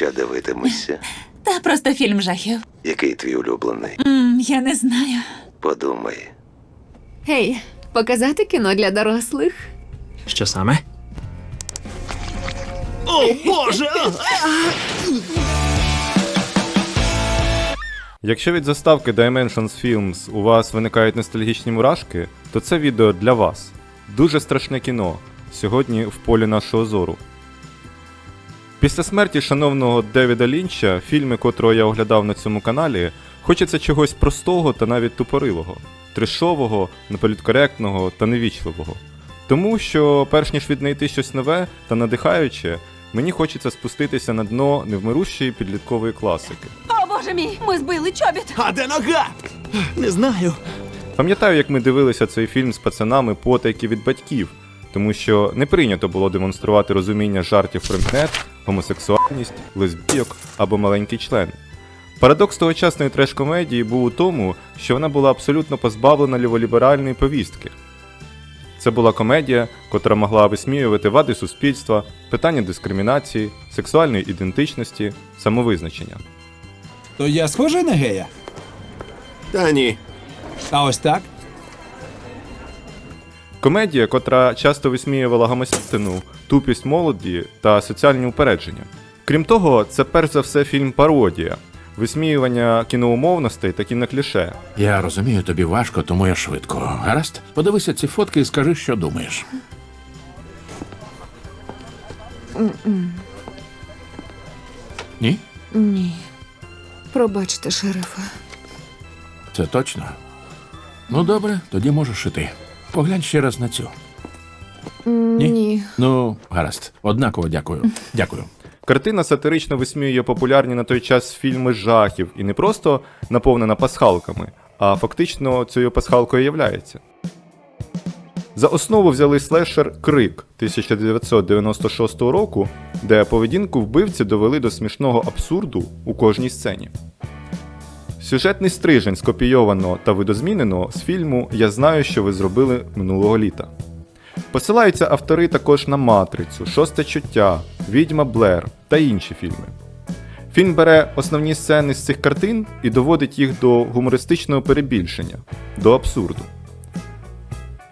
Що дивитимешся? Та просто фільм жахів. Який твій улюблений? М, я не знаю. Подумай. Гей, показати кіно для дорослих? Що саме? О, Боже! Якщо від заставки Dimensions Films у вас виникають ностальгічні мурашки, то це відео для вас. Дуже страшне кіно. Сьогодні в полі нашого зору. Після смерті шановного Девіда Лінча, фільми, котрого я оглядав на цьому каналі, хочеться чогось простого та навіть тупорилого, трешового, неполіткоректного та невічливого. Тому що, перш ніж віднайти щось нове та надихаюче, мені хочеться спуститися на дно невмирущої підліткової класики. О, боже мій, ми збили чобіт. А де нога? Не знаю. Пам'ятаю, як ми дивилися цей фільм з пацанами потайки від батьків, тому що не прийнято було демонструвати розуміння жартів про інтернет, гомосексуальність, лесбійок або маленький член. Парадокс тогочасної треш-комедії був у тому, що вона була абсолютно позбавлена ліволіберальної повістки. Це була комедія, котра могла висміювати вади суспільства, питання дискримінації, сексуальної ідентичності, самовизначення. То я схожий на гея? Та ні. А ось так? Комедія, котра часто висміювала гомосістину, тупість молоді та соціальні упередження. Крім того, це перш за все фільм пародія, висміювання кіноумовностей та кінокліше. Я розумію, тобі важко, тому я швидко. Гаразд? Подивися ці фотки і скажи, що думаєш. Ні? Ні. Пробачте, шерифа. Це точно. Ну, добре, тоді можеш іти. Поглянь ще раз на цю. Ні? Ні. Ну, гаразд. Однаково дякую. Дякую. Картина сатирично висміює популярні на той час фільми жахів і не просто наповнена пасхалками, а фактично цією пасхалкою являється. За основу взяли слешер Крик 1996 року, де поведінку вбивці довели до смішного абсурду у кожній сцені. Сюжетний стрижень скопійовано та видозмінено з фільму Я знаю, що ви зробили минулого літа. Посилаються автори також на Матрицю, Шосте чуття, Відьма Блер та інші фільми. Фільм бере основні сцени з цих картин і доводить їх до гумористичного перебільшення, до абсурду.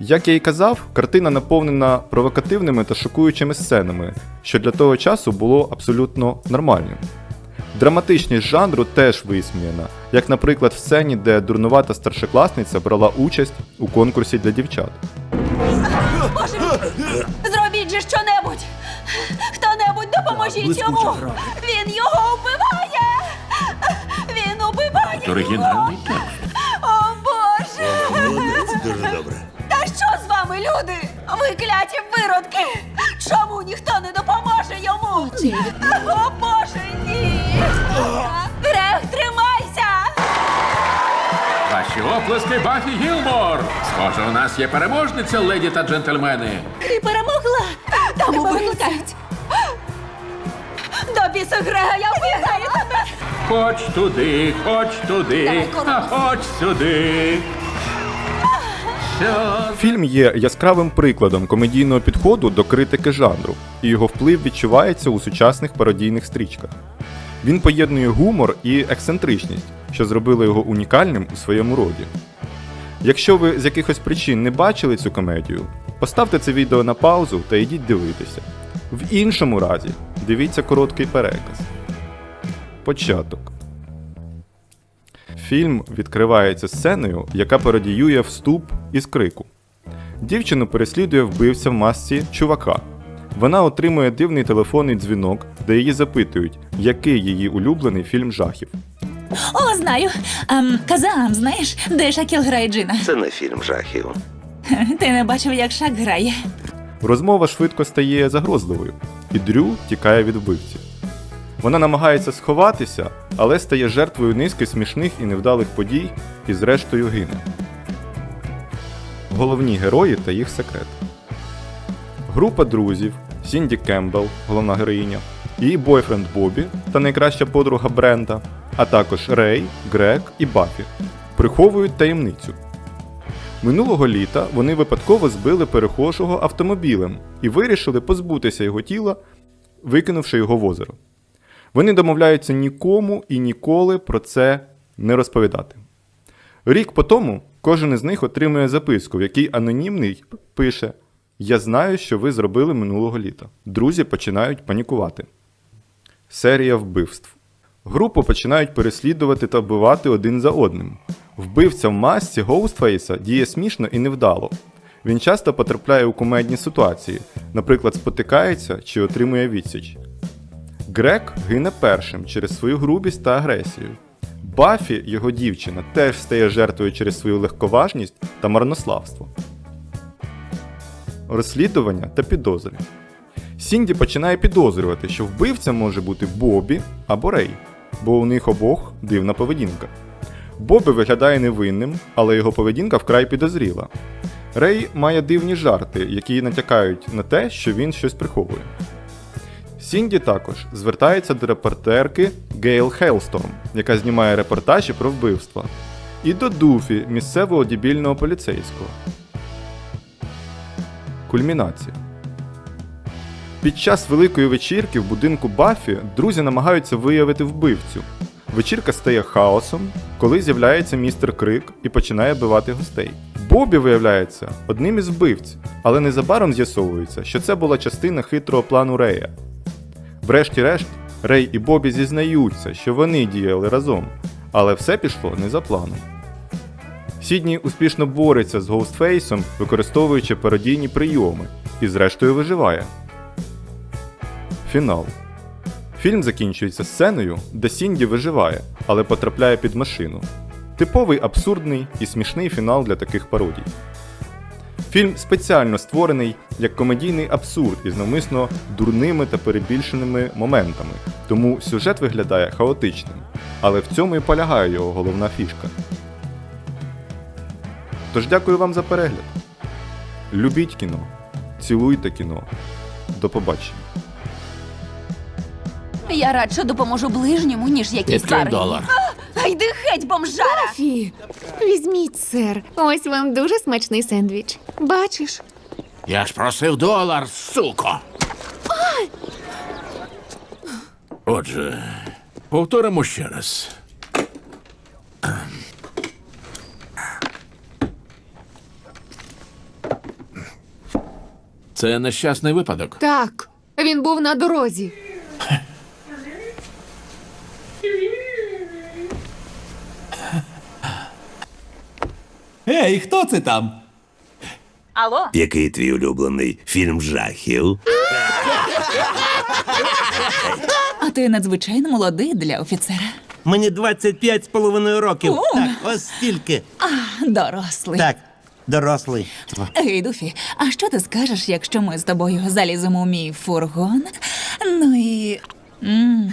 Як я і казав, картина наповнена провокативними та шокуючими сценами, що для того часу було абсолютно нормальним. Драматичність жанру теж висміяна, як, наприклад, в сцені, де дурнувата старшокласниця брала участь у конкурсі для дівчат. Зробіть же щонебудь. Хто-небудь допоможіть йому. Він його вбиває. Він убиває. Оригінальний його. текст. О, Боже. Дуже добре. Та що з вами, люди? Ви кляті виродки! Чому ніхто не допоможе йому? О, Боже, ні! Оплески Бафі Гілмор! Схоже, у нас є переможниця, леді та джентльмени. Ти перемогла! Там викликають! До біса Грега, я вбігаю тебе! Хоч туди, хоч туди, Давай, а хоч сюди. Що Фільм є яскравим прикладом комедійного підходу до критики жанру, і його вплив відчувається у сучасних пародійних стрічках. Він поєднує гумор і ексцентричність, що зробили його унікальним у своєму роді. Якщо ви з якихось причин не бачили цю комедію, поставте це відео на паузу та йдіть дивитися. В іншому разі дивіться короткий переказ. Початок. Фільм відкривається сценою, яка пародіює вступ із крику. Дівчину переслідує вбивця в масці чувака. Вона отримує дивний телефонний дзвінок, де її запитують, який її улюблений фільм жахів. О, знаю. Ем, Казаам, знаєш, де Шакіл грає Джина? Це не фільм жахів. Ти не бачив, як Шак грає. Розмова швидко стає загрозливою, і Дрю тікає від вбивці. Вона намагається сховатися, але стає жертвою низки смішних і невдалих подій і зрештою гине. Головні герої та їх секрет. Група друзів Сінді Кембл, головна героїня, її бойфренд Бобі та найкраща подруга Бренда, а також Рей, Грег і Баффі приховують таємницю. Минулого літа вони випадково збили перехожого автомобілем і вирішили позбутися його тіла, викинувши його в озеро. Вони домовляються нікому і ніколи про це не розповідати. Рік по тому кожен із них отримує записку, в якій анонімний пише: Я знаю, що ви зробили минулого літа. Друзі починають панікувати. Серія вбивств. Групу починають переслідувати та вбивати один за одним. Вбивця в масці Гоустфейса діє смішно і невдало. Він часто потрапляє у кумедні ситуації, наприклад, спотикається чи отримує відсіч. Грек гине першим через свою грубість та агресію. Бафі, його дівчина, теж стає жертвою через свою легковажність та марнославство. Розслідування та підозри. Сінді починає підозрювати, що вбивця може бути Бобі або Рей, бо у них обох дивна поведінка. Бобі виглядає невинним, але його поведінка вкрай підозріла. Рей має дивні жарти, які натякають на те, що він щось приховує. Сінді також звертається до репортерки Гейл Хейлсторм, яка знімає репортажі про вбивства, і до Дуфі, місцевого дебільного поліцейського. Кульмінація. Під час великої вечірки в будинку Баффі друзі намагаються виявити вбивцю. Вечірка стає хаосом, коли з'являється містер Крик і починає бивати гостей. Бобі виявляється одним із вбивць, але незабаром з'ясовується, що це була частина хитрого плану Рея. Врешті-решт, Рей і Бобі зізнаються, що вони діяли разом, але все пішло не за планом. Сідній успішно бореться з Гоустфейсом, використовуючи пародійні прийоми, і зрештою виживає. Фінал. Фільм закінчується сценою, де Сінді виживає, але потрапляє під машину. Типовий абсурдний і смішний фінал для таких пародій. Фільм спеціально створений як комедійний абсурд із навмисно дурними та перебільшеними моментами, тому сюжет виглядає хаотичним. Але в цьому і полягає його головна фішка. Тож дякую вам за перегляд. Любіть кіно, цілуйте кіно. До побачення. Я радше допоможу ближньому, ніж якийсь Відкрий тварин. долар. А йди геть, бомжара! Фі, візьміть, сер. Ось вам дуже смачний сендвіч. Бачиш? Я ж просив долар, суко. Отже, повторимо ще раз. Це нещасний випадок. Так, він був на дорозі. Ей, хто це там? Алло? Який твій улюблений фільм жахів? А ти надзвичайно молодий для офіцера. Мені 25 з половиною років. О! Так, ось стільки. Дорослий. Так, дорослий. Гей, Дуфі, а що ти скажеш, якщо ми з тобою заліземо у мій фургон? Ну і. м,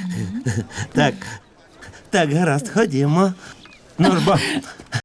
Так. Так, гаразд, ходімо. Ну ж бо,